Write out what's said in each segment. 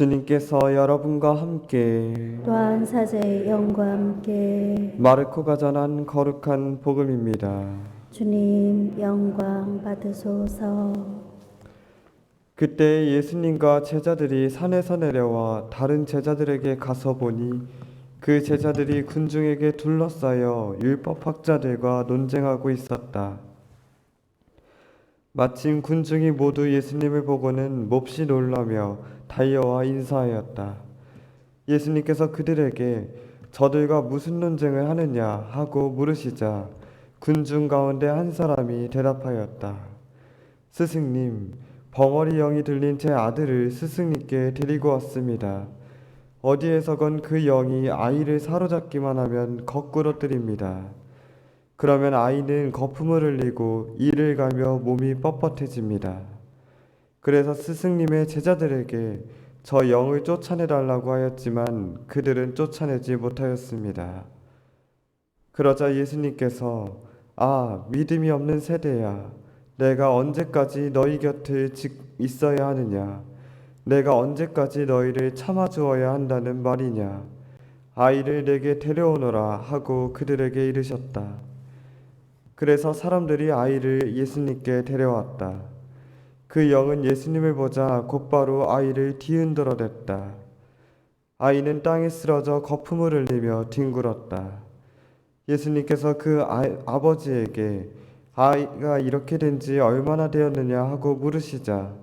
주님께서 여러분과 함께 또한 사제의 영과 함께 마르코가 전한 거룩한 복음입니다. 주님 영광 받으소서 그때 예수님과 제자들이 산에서 내려와 다른 제자들에게 가서 보니 그 제자들이 군중에게 둘러싸여 율법학자들과 논쟁하고 있었다. 마침 군중이 모두 예수님을 보고는 몹시 놀라며 달려와 인사하였다. 예수님께서 그들에게 저들과 무슨 논쟁을 하느냐 하고 물으시자 군중 가운데 한 사람이 대답하였다. 스승님, 벙어리 영이 들린 제 아들을 스승님께 데리고 왔습니다. 어디에서건 그 영이 아이를 사로잡기만 하면 거꾸로 뜨립니다. 그러면 아이는 거품을 흘리고 이를 가며 몸이 뻣뻣해집니다. 그래서 스승님의 제자들에게 저 영을 쫓아내 달라고 하였지만 그들은 쫓아내지 못하였습니다. 그러자 예수님께서 아 믿음이 없는 세대야 내가 언제까지 너희 곁에 직 있어야 하느냐 내가 언제까지 너희를 참아주어야 한다는 말이냐 아이를 내게 데려오너라 하고 그들에게 이르셨다. 그래서 사람들이 아이를 예수님께 데려왔다. 그 영은 예수님을 보자 곧바로 아이를 뒤흔들어 댔다. 아이는 땅에 쓰러져 거품을 흘리며 뒹굴었다. 예수님께서 그 아, 아버지에게 아이가 이렇게 된 지 얼마나 되었느냐 하고 물으시자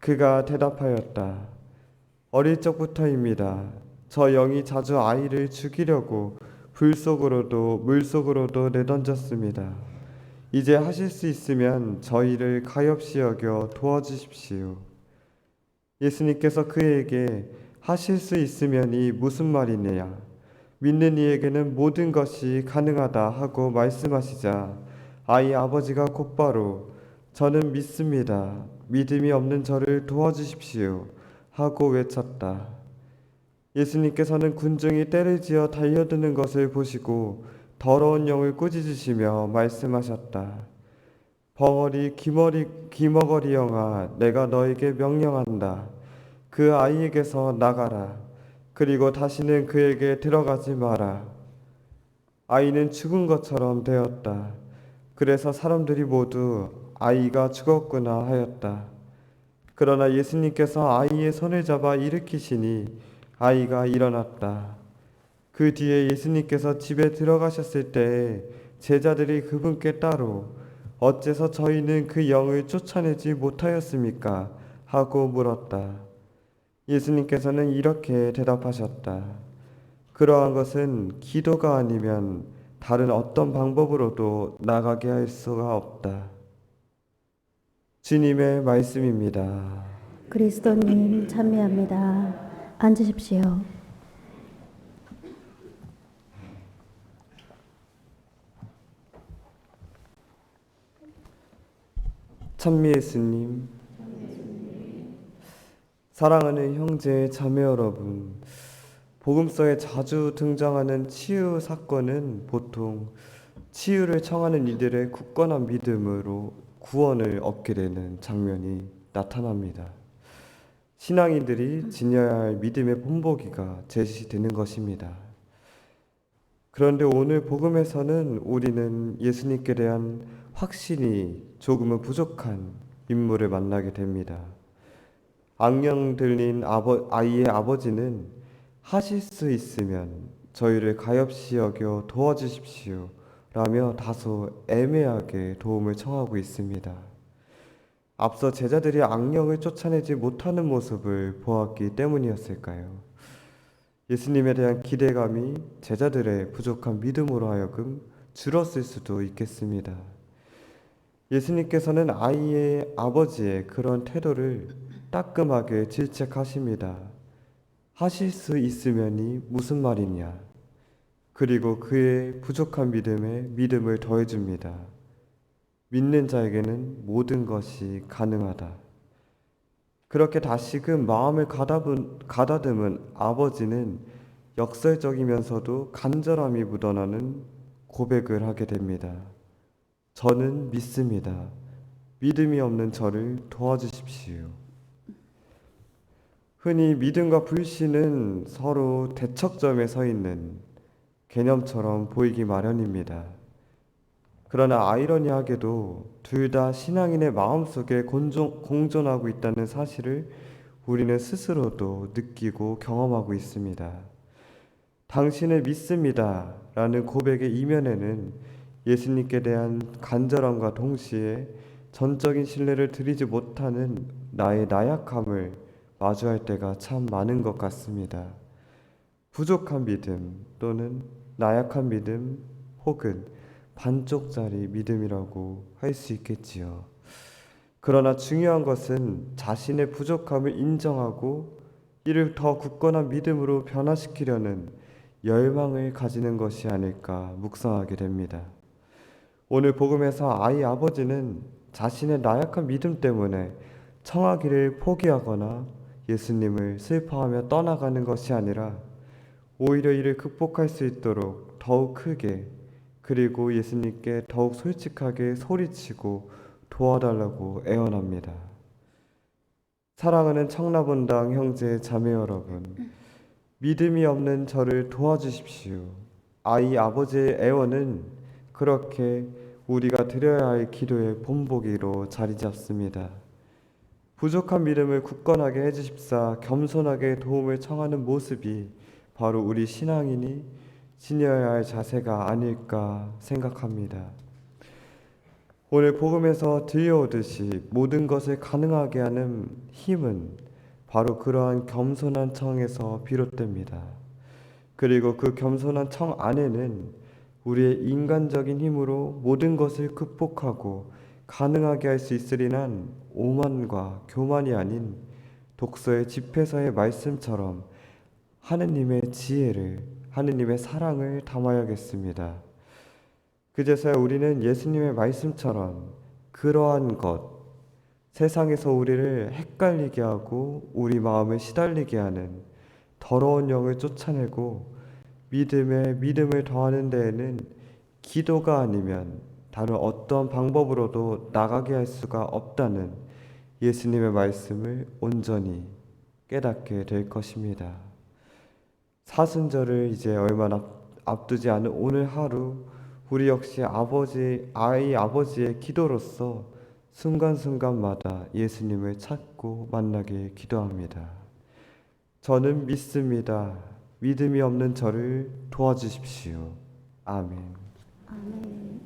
그가 대답하였다. 어릴 적부터입니다. 저 영이 자주 아이를 죽이려고 불 속으로도 물 속으로도 내던졌습니다. 이제 하실 수 있으면 저희를 가엾이 여겨 도와주십시오. 예수님께서 그에게 하실 수 있으면이 무슨 말이냐? 믿는 이에게는 모든 것이 가능하다 하고 말씀하시자 아이 아버지가 곧바로 저는 믿습니다. 믿음이 없는 저를 도와주십시오. 하고 외쳤다. 예수님께서는 군중이 때를 지어 달려드는 것을 보시고 더러운 영을 꾸짖으시며 말씀하셨다. 벙어리 기머리 기머거리 영아 내가 너에게 명령한다. 그 아이에게서 나가라. 그리고 다시는 그에게 들어가지 마라. 아이는 죽은 것처럼 되었다. 그래서 사람들이 모두 아이가 죽었구나 하였다. 그러나 예수님께서 아이의 손을 잡아 일으키시니 아이가 일어났다. 그 뒤에 예수님께서 집에 들어가셨을 때에 제자들이 그분께 따로 어째서 저희는 그 영을 쫓아내지 못하였습니까? 하고 물었다. 예수님께서는 이렇게 대답하셨다. 그러한 것은 기도가 아니면 다른 어떤 방법으로도 나가게 할 수가 없다. 주님의 말씀입니다. 그리스도님 참여합니다 앉으십시오 찬미 예수님, 사랑하는 형제 자매 여러분, 복음서에 자주 등장하는 치유 사건은 보통 치유를 청하는 이들의 굳건한 믿음으로 구원을 얻게 되는 장면이 나타납니다. 신앙인들이 지녀야 할 믿음의 본보기가 제시되는 것입니다. 그런데 오늘 복음에서는 우리는 예수님께 대한 확신이 조금은 부족한 인물을 만나게 됩니다. 악령 들린 아버, 아이의 아버지는 하실 수 있으면 저희를 가엾이 여겨 도와주십시오. 라며 다소 애매하게 도움을 청하고 있습니다. 앞서 제자들이 악령을 쫓아내지 못하는 모습을 보았기 때문이었을까요? 예수님에 대한 기대감이 제자들의 부족한 믿음으로 하여금 줄었을 수도 있겠습니다. 예수님께서는 아이의 아버지의 그런 태도를 따끔하게 질책하십니다. 하실 수 있으면이 무슨 말이냐? 그리고 그의 부족한 믿음에 믿음을 더해줍니다. 믿는 자에게는 모든 것이 가능하다. 그렇게 다시금 마음을 가다분, 가다듬은 아버지는 역설적이면서도 간절함이 묻어나는 고백을 하게 됩니다. 저는 믿습니다. 믿음이 없는 저를 도와주십시오. 흔히 믿음과 불신은 서로 대척점에 서 있는 개념처럼 보이기 마련입니다. 그러나 아이러니하게도 둘 다 신앙인의 마음속에 공존, 공존하고 있다는 사실을 우리는 스스로도 느끼고 경험하고 있습니다. 당신을 믿습니다. 라는 고백의 이면에는 예수님께 대한 간절함과 동시에 전적인 신뢰를 드리지 못하는 나의 나약함을 마주할 때가 참 많은 것 같습니다. 부족한 믿음 또는 나약한 믿음 혹은 반쪽짜리 믿음이라고 할 수 있겠지요. 그러나 중요한 것은 자신의 부족함을 인정하고 이를 더 굳건한 믿음으로 변화시키려는 열망을 가지는 것이 아닐까 묵상하게 됩니다. 오늘 복음에서 아이 아버지는 자신의 나약한 믿음 때문에 청하기를 포기하거나 예수님을 슬퍼하며 떠나가는 것이 아니라 오히려 이를 극복할 수 있도록 더욱 크게 그리고 예수님께 더욱 솔직하게 소리치고 도와달라고 애원합니다. 사랑하는 청라본당 형제 자매 여러분, 믿음이 없는 저를 도와주십시오. 아이 아버지의 애원은 그렇게 우리가 드려야 할 기도의 본보기로 자리 잡습니다. 부족한 믿음을 굳건하게 해주십사 겸손하게 도움을 청하는 모습이 바로 우리 신앙인이 지녀야 할 자세가 아닐까 생각합니다. 오늘 복음에서 들려오듯이 모든 것을 가능하게 하는 힘은 바로 그러한 겸손한 청에서 비롯됩니다. 그리고 그 겸손한 청 안에는 우리의 인간적인 힘으로 모든 것을 극복하고 가능하게 할 수 있으리란 오만과 교만이 아닌 독서의 집회서의 말씀처럼 하느님의 지혜를 하느님의 사랑을 담아야겠습니다. 그제서야 우리는 예수님의 말씀처럼 그러한 것 세상에서 우리를 헷갈리게 하고 우리 마음을 시달리게 하는 더러운 영을 쫓아내고 믿음에 믿음을 더하는 데에는 기도가 아니면 다른 어떤 방법으로도 나가게 할 수가 없다는 예수님의 말씀을 온전히 깨닫게 될 것입니다. 사순절을 이제 얼마 앞- 앞두지 않은 오늘 하루 우리 역시 아버지 아이 아버지의 기도로서 순간순간마다 예수님을 찾고 만나게 기도합니다. 저는 믿습니다. 믿음이 없는 저를 도와주십시오. 아멘. 아멘.